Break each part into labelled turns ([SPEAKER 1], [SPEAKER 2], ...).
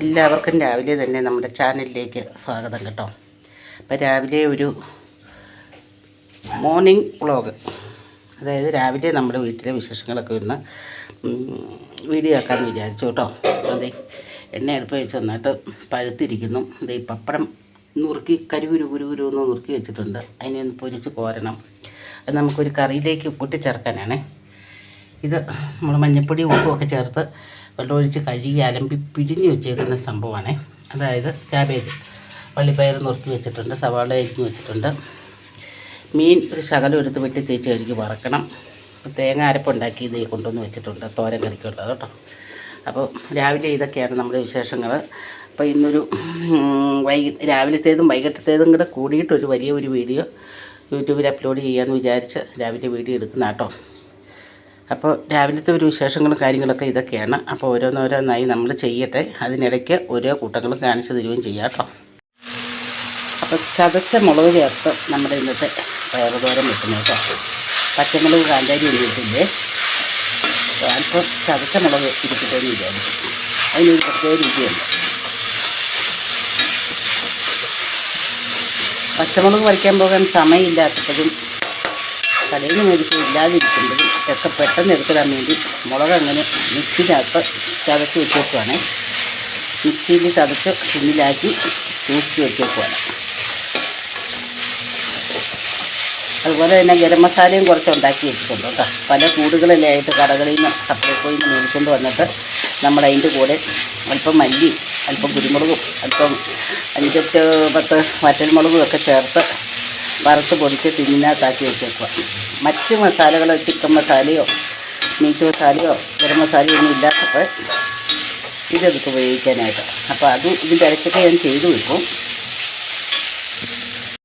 [SPEAKER 1] എല്ലാവർക്കും രാവിലെ തന്നെ നമ്മുടെ ചാനലിലേക്ക് സ്വാഗതം കേട്ടോ. അപ്പോൾ രാവിലെ ഒരു മോർണിംഗ് വ്ളോഗ് അതായത് രാവിലെ നമ്മുടെ വീട്ടിലെ വിശേഷങ്ങളൊക്കെ ഒന്ന് വീഡിയോ ആക്കാമെന്ന് വിചാരിച്ചു കേട്ടോ. അതെ എണ്ണ എടുപ്പ് വെച്ച് നന്നായിട്ട് പഴുത്തിരിക്കുന്നു. അതെ പപ്പടം നുറുക്കി കരുകുരു കുരുകുരു ഒന്ന് നുറുക്കി വെച്ചിട്ടുണ്ട്. അതിനെ ഒന്ന് പൊരിച്ച് കോരണം. അത് നമുക്കൊരു കറിയിലേക്ക് കൂട്ടിച്ചേർക്കാനാണേ. ഇത് നമ്മൾ മഞ്ഞപ്പൊടി ഉപ്പും ഒക്കെ ചേർത്ത് വെള്ളമൊഴിച്ച് കഴുകി അലമ്പി പിഴിഞ്ഞ് വെച്ചേക്കുന്ന സംഭവമാണ്. അതായത് ക്യാബേജ് വള്ളിപ്പയർ നുറുക്കി വെച്ചിട്ടുണ്ട് സവാള അരിഞ്ഞ് വെച്ചിട്ടുണ്ട്. മീൻ ഒരു ശകലം എടുത്ത് വെട്ടി തേച്ച് കഴുകി വറക്കണം. തേങ്ങ അരപ്പുണ്ടാക്കി ഇത് കൊണ്ടുവന്ന് വെച്ചിട്ടുണ്ട് തോരൻ കറിക്കുള്ളത് കേട്ടോ. അപ്പോൾ രാവിലെ ഇതൊക്കെയാണ് നമ്മുടെ വിശേഷങ്ങൾ അപ്പോൾ ഇന്നൊരു വൈകി രാവിലത്തേതും വൈകിട്ടത്തേതും കൂടെ കൂടിയിട്ടൊരു വലിയ ഒരു വീഡിയോ യൂട്യൂബിൽ അപ്ലോഡ് ചെയ്യാമെന്ന് വിചാരിച്ച് രാവിലെ വീഡിയോ എടുക്കുന്ന കേട്ടോ അപ്പോൾ രാവിലത്തെ ഒരു വിശേഷങ്ങളും കാര്യങ്ങളൊക്കെ ഇതൊക്കെയാണ്. അപ്പോൾ ഓരോന്നോരോന്നായി നമ്മൾ ചെയ്യട്ടെ. അതിനിടയ്ക്ക് ഓരോ കൂട്ടങ്ങളും കാണിച്ചു തരുകയും ചെയ്യാം കേട്ടോ. അപ്പോൾ ചതച്ച മുളക് ചേർത്ത് നമ്മുടെ ഇന്നത്തെ പയറുതോരം വെക്കുന്നത് കേട്ടോ. പച്ചമുളക് കാന്താരി ഒന്നും ഇട്ടില്ലേ അപ്പോൾ അല്പം ചതച്ച മുളക് ഇരിക്കട്ടെ എന്ന് വിചാരിച്ചു. അതിനൊരു പ്രത്യേക രുചിയുണ്ട്. പച്ചമുളക് വരയ്ക്കാൻ പോകാൻ സമയമില്ലാത്തപ്പോഴും കടയിൽ മേടിച്ച് ഇല്ലാതിരിക്കുമ്പോഴും ഒക്കെ പെട്ടെന്ന് എടുത്തിടാൻ വേണ്ടി മുളക് അങ്ങനെ മിക്സിനകത്ത് ചതച്ച് വെച്ചേക്കുവാണ്. മിക്സിയിൽ ചതച്ച് പിന്നിലാക്കി സൂക്ഷിച്ച് വെച്ചേക്കുവാണ്. അതുപോലെ തന്നെ ഗരം മസാലയും കുറച്ച് ഉണ്ടാക്കി വെച്ചിട്ടുണ്ട് കേട്ടോ. പല കൂടുകളിലായിട്ട് കടകളിൽ നിന്ന് സപ്ലൈക്കോയിൽ നിന്ന് മേടിച്ചുകൊണ്ട് വന്നിട്ട് നമ്മൾ അതിന്റെ കൂടെ അല്പം മല്ലി അല്പം കുരുമുളകും അല്പം അഞ്ചെട്ട് പത്ത് വറ്റൽമുളകും ഒക്കെ ചേർത്ത് വറുത്ത് പൊടിച്ച് തിന്നിനകത്താക്കി വെച്ചേക്കുക മറ്റ് മസാലകളോ ചിക്കൻ മസാലയോ മീറ്റ് മസാലയോ ഗരം മസാലയോ ഒന്നും ഇല്ലാത്തപ്പോൾ ഇതെടുത്ത് ഉപയോഗിക്കാനായിട്ട്. അപ്പോൾ അത് ഇതിന്റെ ഇടയ്ക്കൊക്കെ ഞാൻ ചെയ്തു വെക്കും.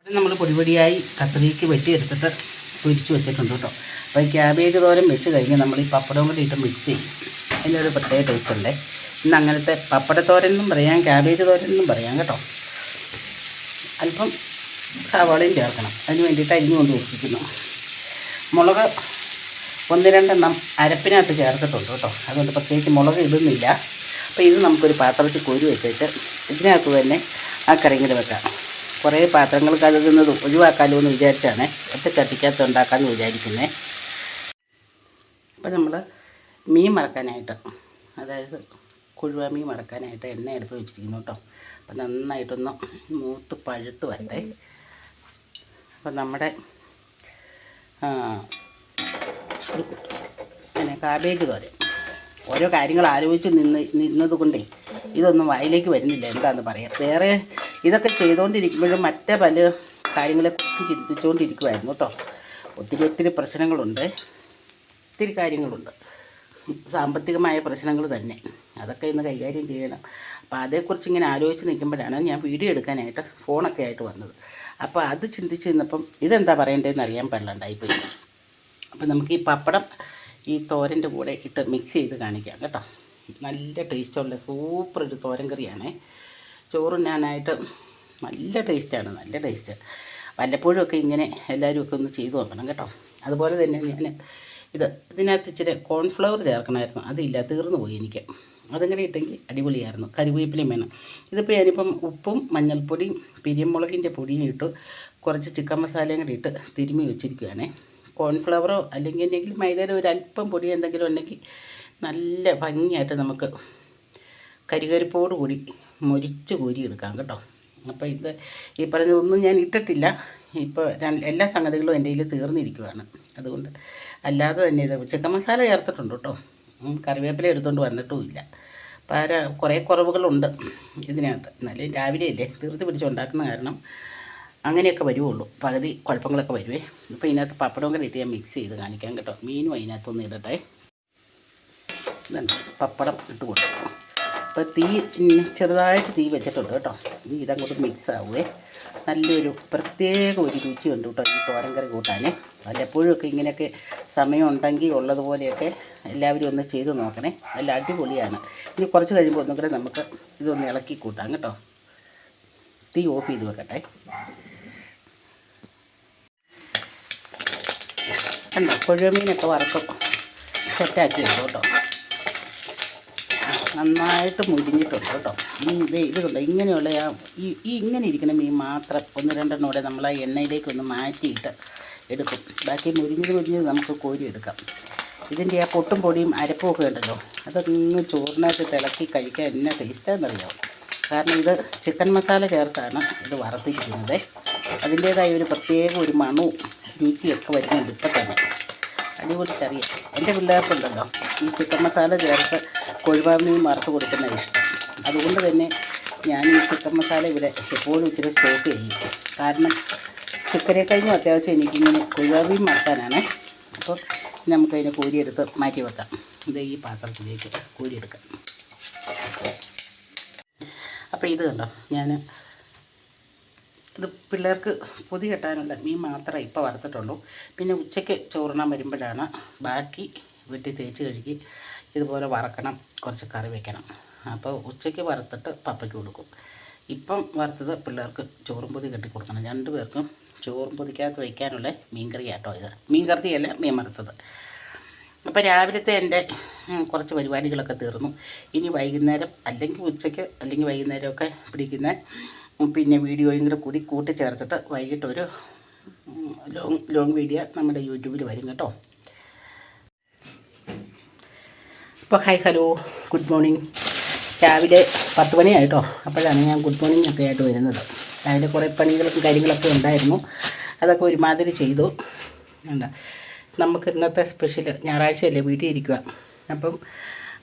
[SPEAKER 1] അത് നമ്മൾ പൊടിപൊടിയായി കത്രിക്ക് വെട്ടിയെടുത്തിട്ട് പൊരിച്ച് വെച്ചിട്ടുണ്ട് കേട്ടോ. അപ്പോൾ ഈ ക്യാബേജ് തോരൻ വെച്ച് കഴിഞ്ഞ് നമ്മൾ ഈ പപ്പടവും കൂടി ഇട്ട് മിക്സ് ചെയ്യും. അതിനൊരു പ്രത്യേക ടേസ്റ്റ് ഉണ്ട്. ഇന്ന് അങ്ങനത്തെ പപ്പടത്തോരൻ എന്നും പറയാം ക്യാബേജ് തോരൻ എന്നും പറയാം കേട്ടോ. അല്പം സവാളയും ചേർക്കണം. അതിന് വേണ്ടിയിട്ട് അരിഞ്ഞു കൊണ്ട് വെച്ചിരിക്കുന്നു മുളക് ഒന്ന് രണ്ടെണ്ണം അരപ്പിനകത്ത് ചേർത്തിട്ടുണ്ട് കേട്ടോ. അതുകൊണ്ട് പ്രത്യേകിച്ച് മുളക് ഇടുന്നില്ല. അപ്പോൾ ഇത് നമുക്കൊരു പാത്രത്തിൽ കോരി വെച്ചിട്ട് ഇതിനകത്ത് തന്നെ ആ കറിങ്ങനെ വെക്കാം. കുറേ പാത്രങ്ങൾ കഴുകുന്നത് ഒഴിവാക്കാമല്ലോ എന്ന് വിചാരിച്ചാണ്. ഒറ്റ ചട്ടിക്കകത്ത് ഉണ്ടാക്കാമെന്ന് വിചാരിക്കുന്നത് അപ്പോൾ നമ്മൾ മീൻ മറക്കാനായിട്ട് അതായത് കുഴുവ മീൻ മറക്കാനായിട്ട് എണ്ണ എടുത്ത് വെച്ചിരിക്കുന്നു കേട്ടോ. അപ്പം നന്നായിട്ടൊന്ന് മൂത്ത് പഴുത്ത് വരട്ടെ. അപ്പം നമ്മുടെ പിന്നെ കാബേജ് തോരൻ ഓരോ കാര്യങ്ങൾ ആലോചിച്ച് നിന്ന് നിന്നത് കൊണ്ടേ ഇതൊന്നും വായിലേക്ക് വരുന്നില്ല. എന്താണെന്ന് പറയാം. വേറെ ഇതൊക്കെ ചെയ്തുകൊണ്ടിരിക്കുമ്പോഴും മറ്റേ പല കാര്യങ്ങളെക്കുറിച്ച് ചിന്തിച്ചുകൊണ്ടിരിക്കുമായിരുന്നു കേട്ടോ. ഒത്തിരി ഒത്തിരി പ്രശ്നങ്ങളുണ്ട്. ഒത്തിരി കാര്യങ്ങളുണ്ട്. സാമ്പത്തികമായ പ്രശ്നങ്ങൾ തന്നെ. അതൊക്കെ ഇന്ന് കൈകാര്യം ചെയ്യണം. അപ്പോൾ അതേക്കുറിച്ച് ഇങ്ങനെ ആലോചിച്ച് നിൽക്കുമ്പോഴാണ് ഞാൻ വീഡിയോ എടുക്കാനായിട്ട് ഫോണൊക്കെ ആയിട്ട് വന്നത്. അപ്പോൾ അത് ചിന്തിച്ച് നിന്നപ്പം ഇതെന്താ പറയേണ്ടതെന്ന് അറിയാൻ പാടില്ലാണ്ടായിപ്പോയി അപ്പോൾ നമുക്ക് ഈ പപ്പടം ഈ തോരന്റെ കൂടെ ഇട്ട് മിക്സ് ചെയ്ത് കാണിക്കാം കേട്ടോ. നല്ല ടേസ്റ്റുള്ള സൂപ്പർ ഒരു തോരൻ കറിയാണ്. ചോറുണ്ണാനായിട്ട് നല്ല ടേസ്റ്റാണ് നല്ല ടേസ്റ്റ് വല്ലപ്പോഴും ഒക്കെ ഇങ്ങനെ എല്ലാവരും ഒക്കെ ഒന്ന് ചെയ്തു നോക്കണം കേട്ടോ. അതുപോലെ തന്നെ ഞാൻ ഇത് ഇതിനകത്ത് ഇച്ചിരി കോൺഫ്ലവർ ചേർക്കണമായിരുന്നു അതില്ല തീർന്നു പോയി എനിക്ക്. അതങ്ങനെ ഇട്ടെങ്കിൽ അടിപൊളിയായിരുന്നു. കരിവേപ്പിലയും വേണം. ഇതിപ്പോൾ ഞാനിപ്പം ഉപ്പും മഞ്ഞൾപ്പൊടിയും പിരിയമുളകിന്റെ പൊടിയും ഇട്ട് കുറച്ച് ചിക്കൻ മസാലയും കൂടി ഇട്ട് തിരുമ്മി വെച്ചിരിക്കുകയാണേ കോൺഫ്ലവറോ അല്ലെങ്കിൽ എന്തെങ്കിലും മൈദയുടെ ഒരു അല്പം പൊടി എന്തെങ്കിലും ഉണ്ടെങ്കിൽ നല്ല ഭംഗിയായിട്ട് നമുക്ക് കരികരിപ്പോട് കൂടി മൊരിച്ച് കോരി എടുക്കാം കേട്ടോ. അപ്പോൾ ഇത് ഈ പറഞ്ഞതൊന്നും ഞാൻ ഇട്ടിട്ടില്ല. ഇപ്പോൾ എല്ലാ സംഗതികളും എന്റെ കയ്യിൽ തീർന്നിരിക്കുകയാണ് അതുകൊണ്ട് അല്ലാതെ തന്നെ ഇത് ചിക്കൻ മസാല ചേർത്തിട്ടുണ്ട് കേട്ടോ. കറിവേപ്പില എടുത്തുകൊണ്ട് വന്നിട്ടുമില്ല പാര കുറേ കുറവുകളുണ്ട് ഇതിനകത്ത്. എന്നാലും രാവിലെ അല്ലേ തീർത്ത് പിടിച്ച് ഉണ്ടാക്കുന്ന കാരണം അങ്ങനെയൊക്കെ വരുവുള്ളൂ. പകുതി കുഴപ്പങ്ങളൊക്കെ വരുവേ. അപ്പോൾ ഇതിനകത്ത് പപ്പടവും കൂടെ ഇട്ട് ഞാൻ മിക്സ് ചെയ്ത് കാണിക്കാം കേട്ടോ. മീനും അതിനകത്തൊന്ന് ഇടട്ടെ. പപ്പടം ഇട്ട് കൊടുക്കും അപ്പോൾ തീ ചെറുതായിട്ട് തീ വെച്ചിട്ടുണ്ട് കേട്ടോ. ഇനി ഇതങ്ങോട്ട് മിക്സ് ആവുമേ നല്ലൊരു പ്രത്യേക ഒരു രുചിയുണ്ട് കേട്ടോ ഈ തോരൻ കറി കൂട്ടാൻ വല്ലപ്പോഴും ഒക്കെ ഇങ്ങനെയൊക്കെ സമയം ഉണ്ടെങ്കിൽ ഉള്ളതുപോലെയൊക്കെ എല്ലാവരും ഒന്ന് ചെയ്ത് നോക്കണേ. നല്ല അടിപൊളിയാണ്. ഇനി കുറച്ച് കഴിയുമ്പോൾ ഒന്നും കൂടെ നമുക്ക് ഇതൊന്ന് ഇളക്കി കൂട്ടാം. കേട്ടോ തീ ഓഫ് ചെയ്ത് വെക്കട്ടെ. കണ്ടോ കൊഴുമീനൊക്കെ വറക്കും സെറ്റാക്കി വെക്കും കേട്ടോ. നന്നായിട്ട് മുരിഞ്ഞിട്ടുണ്ട് കേട്ടോ. ഈ ഇത് ഇത് കണ്ടോ ഇങ്ങനെയുള്ള ആ ഈ ഇങ്ങനെ ഇരിക്കുന്ന മീൻ മാത്രം ഒന്ന് രണ്ടെണ്ണം കൂടെ നമ്മൾ ആ എണ്ണയിലേക്കൊന്ന് മാറ്റിയിട്ട് എടുക്കും. ബാക്കി മുരിഞ്ഞത് മുരിഞ്ഞത് നമുക്ക് കോരി എടുക്കാം. ഇതിന്റെ ആ പൊട്ടും പൊടിയും അരപ്പും ഒക്കെ ഉണ്ടല്ലോ. അതൊന്ന് ചോറിനകത്ത് തിളക്കി കഴിക്കാൻ എന്നെ ടേസ്റ്റാണെന്നറിയാം കാരണം ഇത് ചിക്കൻ മസാല ചേർത്താണ് ഇത് വറുത്തിരിക്കുന്നത്. അതിന്റേതായ ഒരു പ്രത്യേക ഒരു മണവും രുചിയൊക്കെ വരുന്നുണ്ട് ഇപ്പം തന്നെ. അടിപൊളി കറിയാണ് എന്റെ പിള്ളേർക്കുണ്ടല്ലോ ഈ ചിക്കൻ മസാല ചേർത്ത് കൊഴുവാമീൻ വറുത്ത് കൊടുക്കുന്ന ഇഷ്ടം. അതുകൊണ്ട് തന്നെ ഞാൻ ഈ ചിക്കൻ മസാല ഇവിടെ എപ്പോഴും ഇച്ചിരി സ്റ്റോക്ക് ചെയ്യും. കാരണം ചിക്കനെ കഴിഞ്ഞും അത്യാവശ്യം എനിക്കിങ്ങനെ കൊഴുവാമീൻ മറക്കാനാണ്. അപ്പോൾ നമുക്കതിനെ കോരിയെടുത്ത് മാറ്റി വെക്കാം. ഇത് ഈ പാത്രത്തിലേക്ക് കോരിയെടുക്കാം. അപ്പോൾ ഇത് കണ്ടോ? ഞാൻ ഇത് പിള്ളേർക്ക് പൊതി കെട്ടാനുള്ള മീൻ മാത്രമേ ഇപ്പോൾ വറുത്തിട്ടുള്ളൂ. പിന്നെ ഉച്ചയ്ക്ക് ചോറിനാൻ വരുമ്പോഴാണ് ബാക്കി വെട്ടി തേച്ച് കഴുകി ഇതുപോലെ വറക്കണം. കുറച്ച് കറി വെക്കണം. അപ്പോൾ ഉച്ചയ്ക്ക് വറുത്തിട്ട് പപ്പയ്ക്ക് കൊടുക്കും. ഇപ്പം വറുത്തത് പിള്ളേർക്ക് ചോറും പൊതി കെട്ടി കൊടുക്കണം രണ്ട് പേർക്കും ചോറും പൊതിക്കകത്ത് വയ്ക്കാനുള്ള മീൻ കറി ആട്ടോ ഇത്. മീൻ കറിയല്ല മീൻ വറുത്തത്. അപ്പോൾ രാവിലത്തെ എന്റെ കുറച്ച് പരിപാടികളൊക്കെ തീർന്നു. ഇനി വൈകുന്നേരം അല്ലെങ്കിൽ ഉച്ചയ്ക്ക് അല്ലെങ്കിൽ വൈകുന്നേരമൊക്കെ പിടിക്കുന്ന പിന്നെ വീഡിയോയും കൂടെ കൂടി കൂട്ടിച്ചേർത്തിട്ട് വൈകിട്ട് ഒരു ലോങ് ലോങ് വീഡിയോ നമ്മുടെ യൂട്യൂബിൽ വരും കേട്ടോ. അപ്പോൾ ഹായ് ഹലോ ഗുഡ് മോർണിംഗ് രാവിലെ പത്ത് മണിയായിട്ടോ അപ്പോഴാണ് ഞാൻ ഗുഡ് മോർണിംഗ് ഒക്കെ ആയിട്ട് വരുന്നത്. രാവിലെ കുറേ പണികളും കാര്യങ്ങളൊക്കെ ഉണ്ടായിരുന്നു. അതൊക്കെ ഒരുമാതിരി ചെയ്തു. വേണ്ട നമുക്ക് ഇന്നത്തെ സ്പെഷ്യൽ ഞായറാഴ്ചയല്ലേ വീട്ടിൽ ഇരിക്കുക. അപ്പം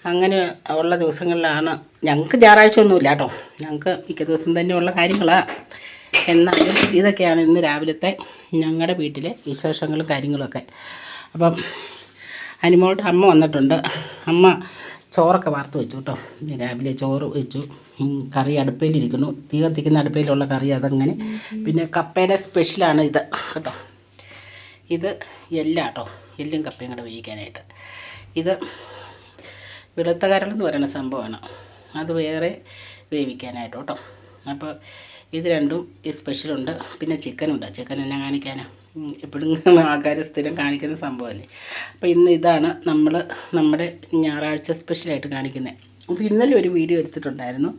[SPEAKER 1] അങ്ങനെ ഉള്ള ദിവസങ്ങളിലാണ് ഞങ്ങൾക്ക് ഞായറാഴ്ച ഒന്നുമില്ല കേട്ടോ. ഞങ്ങൾക്ക് മിക്ക ദിവസം തന്നെയുള്ള കാര്യങ്ങളാണ് എന്നാലും ഇതൊക്കെയാണ് ഇന്ന് രാവിലത്തെ ഞങ്ങളുടെ വീട്ടിലെ വിശേഷങ്ങളും കാര്യങ്ങളൊക്കെ. അപ്പം അനിമോളുടെ അമ്മ വന്നിട്ടുണ്ട്. അമ്മ ചോറൊക്കെ വാർത്ത് വെച്ചു കേട്ടോ. രാവിലെ ചോറ് വെച്ചു. കറി അടുപ്പയിലിരിക്കുന്നു തീ കത്തിക്കുന്ന അടുപ്പയിലുള്ള കറി അതങ്ങനെ. പിന്നെ കപ്പയുടെ സ്പെഷ്യലാണ് ഇത് കേട്ടോ. ഇത് എല്ലാട്ടോ എല്ലും കപ്പയും കൂടെ വേവിക്കാനായിട്ട്. ഇത് വെളുത്ത കരളെന്ന് പറയുന്ന സംഭവമാണ്. അത് വേറെ വേവിക്കാനായിട്ട് കേട്ടോ. അപ്പോൾ ഇത് രണ്ടും ഈ സ്പെഷ്യലുണ്ട് പിന്നെ ചിക്കനുണ്ട് ചിക്കൻ എന്നെ കാണിക്കാനാ. എപ്പോഴും ആൾക്കാർ സ്ഥിരം കാണിക്കുന്ന സംഭവമല്ലേ അപ്പോൾ ഇന്ന് ഇതാണ് നമ്മൾ നമ്മുടെ ഞായറാഴ്ച സ്പെഷ്യലായിട്ട് കാണിക്കുന്നത് അപ്പോൾ ഇന്നലെ ഒരു വീഡിയോ എടുത്തിട്ടുണ്ടായിരുന്നു.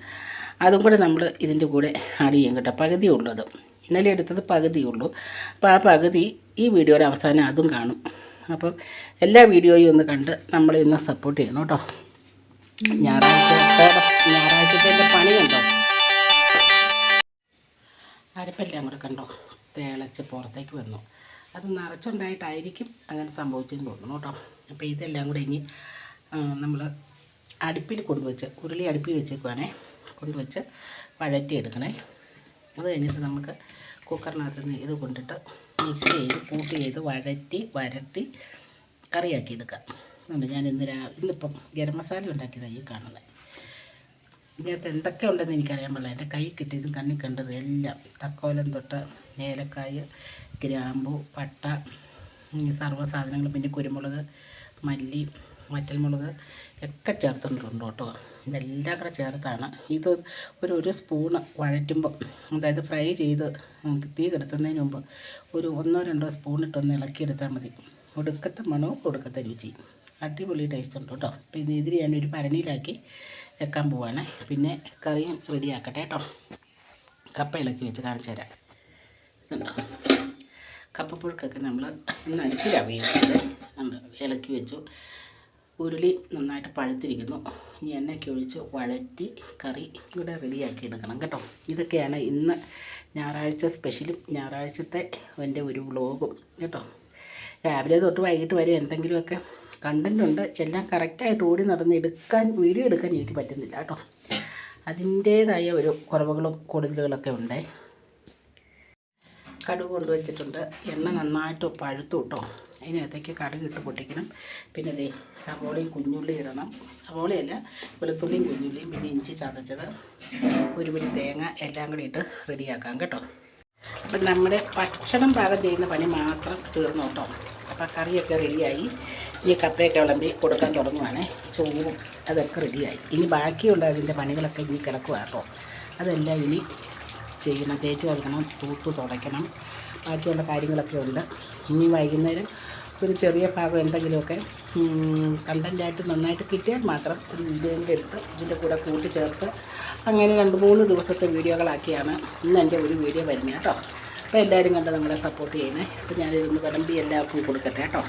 [SPEAKER 1] അതും കൂടെ നമ്മൾ ഇതിന്റെ കൂടെ ആഡ് ചെയ്യും കേട്ടോ. പകുതിയേ ഉള്ളൂ അത്. ഇന്നലെ എടുത്തത് പകുതിയേ അപ്പോൾ ആ പകുതി ഈ വീഡിയോയുടെ അവസാനം അതും കാണും. അപ്പോൾ എല്ലാ വീഡിയോയും ഒന്ന് കണ്ട് നമ്മൾ ഇന്ന് സപ്പോർട്ട് ചെയ്യണം കേട്ടോ. ഞായറാഴ്ച ഞായറാഴ്ചത്തെ പണിയുണ്ടോ? അരപ്പെല്ലാം കൂടെ കണ്ടോ? തിളച്ച് പുറത്തേക്ക് വന്നു. അത് നിറച്ചുണ്ടായിട്ടായിരിക്കും അങ്ങനെ സംഭവിച്ചെന്ന് തോന്നുന്നു കേട്ടോ. അപ്പോൾ ഇതെല്ലാം കൂടെ ഇനി നമ്മൾ അടുപ്പിൽ കൊണ്ടുവച്ച് ഉരുളി അടുപ്പിൽ വെച്ചേക്കുവാണേ. കൊണ്ടുവച്ച് വഴറ്റി എടുക്കണേ അത് കഴിഞ്ഞിട്ട് നമുക്ക് കുക്കറിനകത്ത് നിന്ന് ഇത് കൊണ്ടിട്ട് മിക്സ് ചെയ്ത് കൂട്ടി ചെയ്ത് വഴറ്റി വരട്ടി കറിയാക്കി എടുക്കാം അതുകൊണ്ട് ഞാൻ ഇന്ന് രാ ഇന്നിപ്പം ഗരം മസാല ഉണ്ടാക്കിയതാണ് ഈ കാണുന്നത്. ഇതിനകത്ത് എന്തൊക്കെ ഉണ്ടെന്ന് എനിക്കറിയാൻ പാടില്ല. എന്റെ കൈ കിട്ടിയതും കണ്ണിൽ കണ്ടതും എല്ലാം. തക്കോലം തൊട്ട് ഏലക്കായ് ഗ്രാമ്പു പട്ട സർവ സാധനങ്ങളും പിന്നെ കുരുമുളക് മല്ലി വറ്റൽമുളക് ഒക്കെ ചേർത്തിട്ടുണ്ട് കേട്ടോ. ഇതെല്ലാം കൂടെ ചേർത്താണ്. ഇത് ഒരു ഒരു സ്പൂണ് വഴറ്റുമ്പോൾ അതായത് ഫ്രൈ ചെയ്ത് തീ കെടുത്തുന്നതിന് മുമ്പ് ഒരു ഒന്നോ രണ്ടോ സ്പൂൺ ഇട്ടൊന്ന് ഇളക്കിയെടുത്താൽ മതി. ഒടുക്കത്തെ മണവും ഒടുക്കത്തെ രുചി അടിപൊളി ടേസ്റ്റ് ഉണ്ട് കേട്ടോ. പിന്നെ ഇതിന് ഞാനൊരു ഭരണിയിലാക്കി വെക്കാൻ പോവാണ്. പിന്നെ കറിയും റെഡിയാക്കട്ടെ കേട്ടോ. കപ്പ ഇളക്കി വെച്ച് കാണിച്ചു തരാം. കപ്പപ്പുഴുക്കൊക്കെ നമ്മൾ ഇന്ന് വേവിച്ചത്. കണ്ടോ ഇളക്കി വെച്ചു. ഉരുളി നന്നായിട്ട് പഴുത്തിരിക്കുന്നു. ഇനി എണ്ണയ്ക്ക് ഒഴിച്ച് വഴറ്റി കറി ഇവിടെ റെഡിയാക്കി എടുക്കണം കേട്ടോ. ഇതൊക്കെയാണ് ഇന്ന് ഞായറാഴ്ച സ്പെഷ്യലും ഞായറാഴ്ചത്തെ എന്റെ ഒരു വ്ളോഗും കേട്ടോ. രാവിലെ തൊട്ട് വൈകിട്ട് വരെ എന്തെങ്കിലുമൊക്കെ കണ്ടന്റ് ഉണ്ട്. എല്ലാം കറക്റ്റായിട്ട് ഓടി നടന്ന് എടുക്കാൻ വീഡിയോ എടുക്കാൻ എനിക്ക് പറ്റുന്നില്ല കേട്ടോ. അതിന്റേതായ ഒരു കുറവുകളും കൂടുതലുകളൊക്കെ ഉണ്ട്. കടുക് കൊണ്ടുവച്ചിട്ടുണ്ട്. എണ്ണ നന്നായിട്ട് പഴുത്തു കിട്ടും. അതിനകത്തേക്ക് കടുക് ഇട്ട് പൊട്ടിക്കണം. പിന്നെ ദേ സവോളയും കുഞ്ഞുള്ളി ഇടണം. സവോളയല്ല വെളുത്തുള്ളിയും കുഞ്ഞുള്ളിയും പിന്നെ ഇഞ്ചി ചതച്ചത്. ഒരു പിടി തേങ്ങ എല്ലാം കൂടി ഇട്ട് റെഡിയാക്കാം കേട്ടോ. അപ്പം നമ്മുടെ ഭക്ഷണം പാകം ചെയ്യുന്ന പണി മാത്രം തീർന്നു കേട്ടോ. അപ്പം കറിയൊക്കെ റെഡിയായി ഈ കപ്പയൊക്കെ വിളമ്പി കൊടുക്കാൻ തുടങ്ങുവാണേ. ചോറും അതൊക്കെ റെഡിയായി ഇനി ബാക്കിയുള്ള അതിന്റെ പണികളൊക്കെ ഇനി കിടക്കുക കേട്ടോ. അതെല്ലാം ഇനി ചെയ്യണം. തേച്ച് കഴുകണം തൂത്ത് തുടയ്ക്കണം. ബാക്കിയുള്ള കാര്യങ്ങളൊക്കെ ഉണ്ട്. ഇനി വൈകുന്നേരം ഒരു ചെറിയ ഭാഗം എന്തെങ്കിലുമൊക്കെ കണ്ടന്റായിട്ട് നന്നായിട്ട് കിട്ടിയാൽ മാത്രം ഒരു വീഡിയോന്റെ എടുത്ത് ഇതിന്റെ കൂടെ കൂട്ടിച്ചേർത്ത് അങ്ങനെ രണ്ട് മൂന്ന് ദിവസത്തെ വീഡിയോകളാക്കിയാണ് ഇന്ന് എന്റെ ഒരു വീഡിയോ വരുന്നത് കേട്ടോ. അപ്പോൾ എല്ലാവരും കണ്ട് നമ്മളെ സപ്പോർട്ട് ചെയ്യണേ. അപ്പോൾ ഞാനിതൊന്ന് വിളമ്പി എല്ലാവർക്കും കൊടുക്കട്ടെ കേട്ടോ.